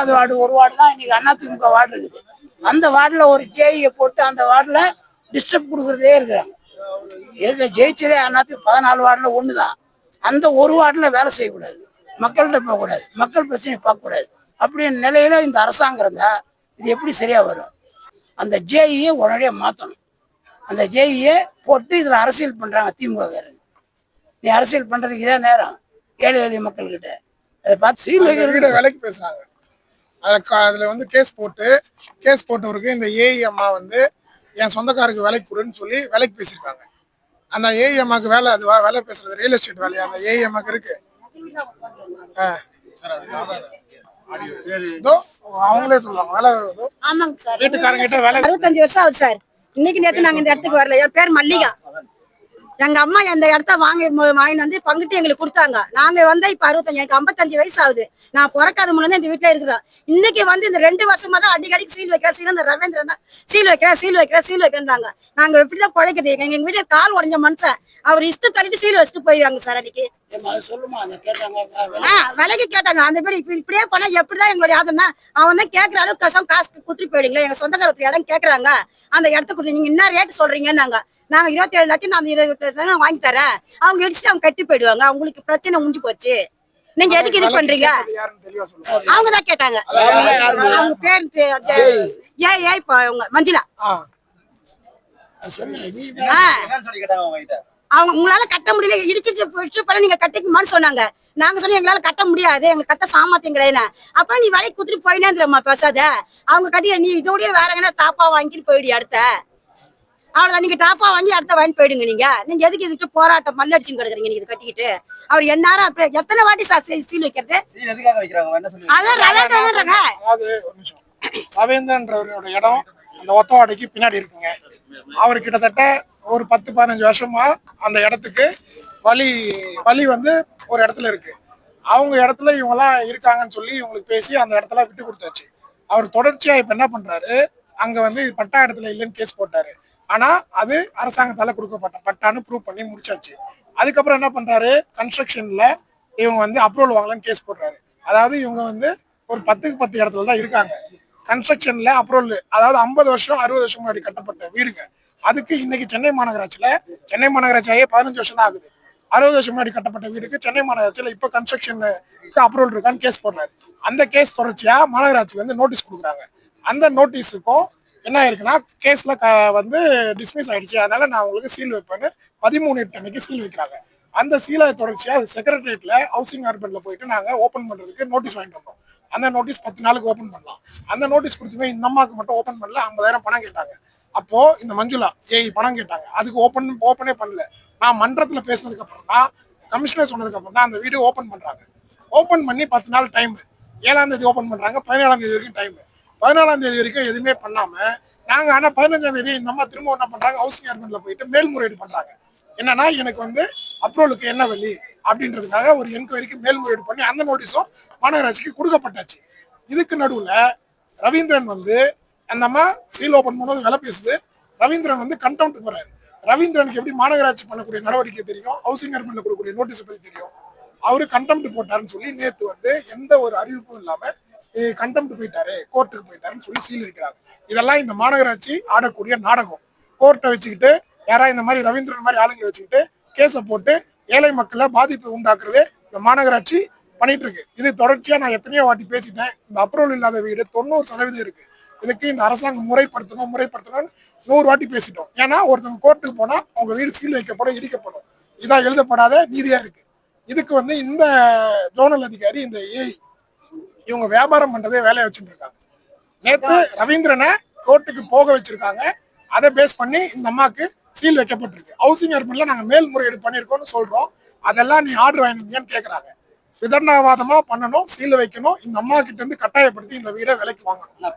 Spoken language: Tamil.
அது வார்டு ஒரு வார்டு தான் இன்னைக்கு அதிமுக வார்டு இருக்குது. அந்த வார்டுல ஒரு ஜேஇயை போட்டு அந்த வார்டுல டிஸ்டர்ப் கொடுக்குறதே இருக்கிறாங்க. இருக்க ஜெயிச்சதே அதிமுக பதினாலு வார்டுல ஒன்று தான் அந்த ஒரு வார்டுல வேலை செய்யக்கூடாது. மக்கள்கிட்ட போகக்கூடாது. மக்கள் பிரச்சனையை பார்க்கக்கூடாது. அப்படின்ற நிலையில இந்த அரசாங்கம் இருந்தா இது எப்படி சரியா வரும்? அந்த ஜேஇயை உடனடியாக மாற்றணும் அந்த ஜேஇயை போட்டு இதில் அரசியல் பண்றாங்க திமுக நீ அரசியல் பண்றதுக்கு இதான் நேரம். ஏழை எளிய மக்கள்கிட்ட. அதை பார்த்து சீல் வைக்கிறது விலைக்கு பேசுறாங்க. அதுல க- அதுல வந்து கேஸ் போட்டு கேஸ் போட்டவருக்கு இந்த ஏஇ அம்மா வந்து என் சொந்தக்காருக்கு வேலைக்கு கொடுன்னு சொல்லி வேலைக்கு பேசியிருக்காங்க. அந்த ஏஇ அம்மாக்கு வேலை அது வா- வேலை பேசுறது ரியல் எஸ்டேட் வேலையா? அந்த ஏஇ அம்மாக்கு இருக்கு. ஆ. இதோ அவங்களே சொல்லுவாங்க வேலை ஆமாங்க சார். வீட்டுக்காரங்க கிட்ட வேலை அறுபத்தஞ்சு வருஷம் ஆகுது சார். இன்னைக்கு நேத்து நாங்க இந்த இடத்துக்கு வரல. என் பேர் மல்லிகா. எங்க அம்மா அந்த இடத்த வாங்கி வாங்கிட்டு வந்து பங்கிட்டு எங்களுக்கு கொடுத்தாங்க. நாங்க வந்து இப்ப அறுபத்தஞ்சு எனக்கு ஐம்பத்தஞ்சு வயசு ஆகுது நான் பிறக்காத முன்னே இந்த வீட்டுல இருக்கிறேன் இன்னைக்கு வந்து இந்த ரெண்டு வருஷமா தான் அடிக்கடி சீல் வைக்கிறேன் சீல் இந்த ரவீந்திரன் தான். சீல் வைக்கிறேன் சீல் வைக்கிறேன் சீல் வைக்கிறேன்றாங்க. நாங்க எப்படிதான் பிழைக்கிறது. எங்க எங்க வீட்டுல கால் உடைஞ்ச மனுஷன். அவர் இஷ்டம் தள்ளிட்டு சீல் வச்சுட்டு போயிடுறாங்க சார் அன்னைக்கு. அந்த விலைக்கு கேட்டாங்க. அந்த மாதிரி இப்ப இப்படியே பண்ணா எப்படிதான் எங்களுடைய ஆதனா அவன் தான் கேட்கற அளவுக்கு கசம் காசு குத்துட்டு போயிடுங்களா. எங்க சொந்தக்கார ஒருத்தர் இடம் கேக்குறாங்க. அந்த இடத்த கொடுத்து நீங்க என்ன ரேட் சொல்றீங்கன்னாங்க. நாங்க இருபத்தி ஏழு லட்சம் நான் இருபத்தி லட்சம் வாங்கி தரேன். அவங்க இடிச்சுட்டு அவங்க கட்டி போயிடுவாங்க. அவங்களுக்கு பிரச்சனை முடிஞ்சு போச்சு. நீங்க எதுக்கு இது பண்றீங்க? அவங்க தான் கேட்டாங்க. அவங்க பேர் ஏ ஏ இப்ப அவங்க மஞ்சுளா. அவங்க உங்களால கட்ட முடியல. இடிச்சிட்டு போயிட்டு போல நீங்க கட்டிக்குமான்னு சொன்னாங்க. நாங்க சொன்னோம் எங்களால கட்ட முடியாது. எங்களுக்கு கட்ட சாமர்த்தியம் கிடையாது. அப்ப நீ வேலைக்கு குத்துட்டு போயினேந்திரம்மா பேசாத. அவங்க கட்டி நீ இதோடய வேற எங்கன்னா டாப்பா வாங்கிட்டு போயிடு அடுத்த. அவ்வளவுதான். நீங்க டாப்பா வாங்கி அடுத்த வாங்கி போயிடுங்க நீங்க. நீங்க எதுக்கு இதுக்கு போராட்டம் மல்லடிச்சுன்னு கிடக்குறீங்க நீங்க இது கட்டிக்கிட்டு? அவர் என்னாரும் அப்புறம் எத்தனை வாட்டி சீல் வைக்கிறது? சீல் எதுக்காக வைக்கிறாங்க? என்ன சொல்லி அதான் நிமிஷம். ரவேந்திரன்றவரோட இடம் அந்த ஒத்தவாடைக்கு பின்னாடி இருக்குங்க. அவர் கிட்டத்தட்ட ஒரு பத்து பதினஞ்சு வருஷமா அந்த இடத்துக்கு வழி வழி வந்து ஒரு இடத்துல இருக்கு. அவங்க இடத்துல இவங்கெல்லாம் இருக்காங்கன்னு சொல்லி இவங்களுக்கு பேசி அந்த இடத்துல விட்டு கொடுத்தாச்சு. அவர் தொடர்ச்சியா இப்ப என்ன பண்றாரு? அங்க வந்து பட்டா இடத்துல இல்லைன்னு கேஸ் போட்டாரு. ஆனால் அது அரசாங்கத்தால் கொடுக்கப்பட்ட பட்டான்னு ப்ரூவ் பண்ணி முடிச்சாச்சு. அதுக்கப்புறம் என்ன பண்ணுறாரு கன்ஸ்ட்ரக்ஷனில் இவங்க வந்து அப்ரூவல் வாங்கலான்னு கேஸ் போடுறாரு. அதாவது இவங்க வந்து ஒரு பத்துக்கு பத்து இடத்துல தான் இருக்காங்க. கன்ஸ்ட்ரக்ஷனில் அப்ரூவல் அதாவது ஐம்பது வருஷம் அறுபது வருஷம் முன்னாடி கட்டப்பட்ட வீடுங்க. அதுக்கு இன்னைக்கு சென்னை மாநகராட்சியில் சென்னை மாநகராட்சியே பதினஞ்சு வருஷம் தான் ஆகுது. அறுபது வருஷம் முன்னாடி கட்டப்பட்ட வீடுக்கு சென்னை மாநகராட்சியில் இப்போ கன்ஸ்ட்ரக்ஷனுக்கு அப்ரூவல் இருக்கான்னு கேஸ் போடுறாரு. அந்த கேஸ் தொடர்ச்சியாக மாநகராட்சியிலேருந்து நோட்டீஸ் கொடுக்குறாங்க. அந்த நோட்டீஸுக்கும் என்ன ஆயிருக்குன்னா கேஸ்ல வந்து டிஸ்மிஸ் ஆயிடுச்சு. அதனால நான் உங்களுக்கு சீல் வைப்பேன்னு பதிமூணு எட்டு அன்னைக்கு சீல் வைக்கிறாங்க. அந்த சீலை தொடர்ச்சியாக செக்ரட்டரியேட்ல ஹவுசிங் கார்பெண்ட்ல போயிட்டு நாங்க ஓபன் பண்றதுக்கு நோட்டீஸ் வாங்கிட்டு வந்தோம். அந்த நோட்டீஸ் பத்து நாளுக்கு ஓபன் பண்ணலாம். அந்த நோட்டீஸ் கொடுத்துமே இந்த அம்மாவுக்கு மட்டும் ஓபன் பண்ணல ஐம்பதாயிரம் பணம் கேட்டாங்க. அப்போ இந்த மஞ்சுளா ஏய் பணம் கேட்டாங்க. அதுக்கு ஓபன் ஓப்பனே பண்ணல. நான் மன்றத்துல பேசினதுக்கு அப்புறம் தான் கமிஷனர் சொன்னதுக்கு அப்புறம் தான் அந்த வீடியோ ஓபன் பண்றாங்க. ஓபன் பண்ணி பத்து நாள் டைம் ஏழாம் தேதி ஓபன் பண்றாங்க பதினேழாம் தேதி வரைக்கும் டைம் பதினாலாம் தேதி வரைக்கும் எதுவுமே பண்ணாம நாங்க ஆனா பதினஞ்சாம் தேதி இந்த அம்மா திரும்ப என்ன பண்றாங்க ஹவுசிங் அர்பன்ல போயிட்டு மேல்முறையீடு பண்றாங்க. என்னன்னா எனக்கு வந்து அப்ரூவலுக்கு என்ன வழி அப்படின்றதுக்காக ஒரு என்கொயரிக்கு மேல்முறையீடு பண்ணி அந்த நோட்டீஸும் மாநகராட்சிக்கு கொடுக்கப்பட்டாச்சு. இதுக்கு நடுவுல ரவீந்திரன் வந்து அந்த அம்மா சீல் ஓபன் பண்ணும்போது வேலை பேசுது. ரவீந்திரன் வந்து கண்டவுண்ட் போறாரு. ரவீந்திரனுக்கு எப்படி மாநகராட்சி பண்ணக்கூடிய நடவடிக்கை தெரியும்? ஹவுசிங் அர்பன்ல கொடுக்கக்கூடிய நோட்டீஸ் பத்தி தெரியும். அவரு கண்டெம்ட் போட்டாருன்னு சொல்லி நேத்து வந்து எந்த ஒரு அறிவிப்பும் இல்லாம கண்டெம்ட் போயிட்டாரு. கோர்ட்டுக்கு போயிட்டாருன்னு சொல்லி சீல் வைக்கிறாங்க இதெல்லாம் இந்த மாநகராட்சி ஆடக்கூடிய நாடகம். கோர்ட்டை வச்சுக்கிட்டு யாரா இந்த மாதிரி ரவீந்திரன் மாதிரி ஆளுங்களை வச்சுக்கிட்டு கேஸை போட்டு ஏழை மக்களை பாதிப்பு உண்டாக்குறது இந்த மாநகராட்சி பண்ணிட்டு இருக்கு இது தொடர்ச்சியா நான் எத்தனையோ வாட்டி பேசிட்டேன். இந்த அப்ரூவல் இல்லாத வீடு தொண்ணூறு சதவீதம் இருக்கு. இதுக்கு இந்த அரசாங்கம் முறைப்படுத்தணும் முறைப்படுத்தணும்னு நூறு வாட்டி பேசிட்டோம். ஏன்னா ஒருத்தவங்க கோர்ட்டுக்கு போனா அவங்க வீடு சீல் வைக்கப்படும் இடிக்கப்படும். இதான் எழுதப்படாத நீதியா இருக்கு. இதுக்கு வந்து இந்த ஜோனல் அதிகாரி இந்த ஏஐ இவங்க வியாபாரம் பண்றதே வேலையை வச்சுட்டு இருக்காங்க. நேத்து ரவீந்திரனை கோர்ட்டுக்கு போக வச்சிருக்காங்க. அதை பேஸ் பண்ணி இந்த அம்மாக்கு சீல் வைக்கப்பட்டிருக்கு. ஹவுசிங் அர்பன்ல நாங்க மேல்முறையீடு பண்ணிருக்கோம்னு சொல்றோம். அதெல்லாம் நீ ஆர்டர் வாங்கினீங்கன்னு கேக்குறாங்க. விதண்டாவாதமா பண்ணணும் சீல் வைக்கணும். இந்த அம்மா கிட்ட இருந்து கட்டாயப்படுத்தி இந்த வீடை விலைக்கு வாங்கணும்.